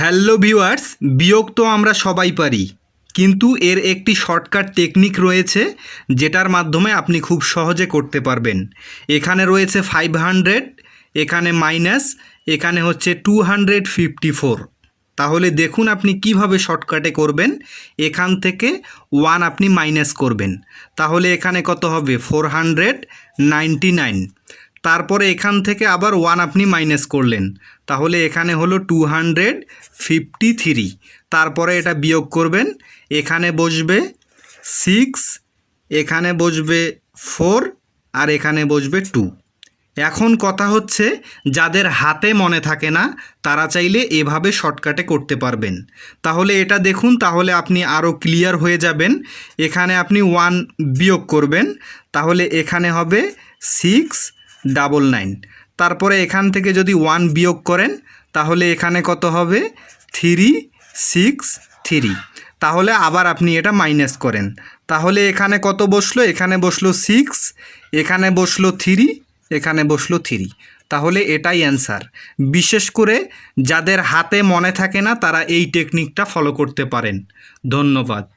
Hello viewers, বিয়োগ তো আমরা সবাই পারি, কিন্তু এর একটি শর্টকাট টেকনিক রয়েছে, যেটার মাধ্যমে আপনি খুব সহজে করতে পারবেন। এখানে রয়েছে ফাইভ হান্ড্রেড এখানে মাইনাস এখানে হচ্ছে টু হান্ড্রেড ফিফটি ফোর তাহলে দেখুন আপনি কীভাবে শর্টকাটে করবেন, এখান থেকে ওয়ান আপনি মাইনাস করবেন। তাহলে এখানে কত হবে? ফোর হান্ড্রেড নাইনটি নাইন তারপরে এখান থেকে আবার ওয়ান আপনি মাইনাস করলেন। তাহলে এখানে হলো টু হান্ড্রেড ফিফটি থ্রি তারপরে এটা বিয়োগ করবেন। এখানে বসবে সিক্স এখানে বসবে ফোর আর এখানে বসবে টু এখন কথা হচ্ছে, যাদের হাতে মনে থাকে না, তারা চাইলে এভাবে শর্টকাটে করতে পারবেন। তাহলে এটা দেখুন, তাহলে আপনি আরও ক্লিয়ার হয়ে যাবেন। এখানে আপনি ওয়ান বিয়োগ করবেন। তাহলে এখানে হবে সিক্স ডাবল নাইন। তারপরে এখান থেকে যদি ওয়ান বিয়োগ করেন, তাহলে এখানে কত হবে? Three, six, three. তাহলে আবার আপনি এটা মাইনাস করেন। তাহলে এখানে কত বসল? এখানে বসল সিক্স, এখানে বসল থ্রি, এখানে বসল থ্রি। তাহলে এটাই অ্যান্সার। বিশেষ করে যাদের হাতে মনে থাকে না, তারা এই টেকনিকটা ফলো করতে পারেন। ধন্যবাদ।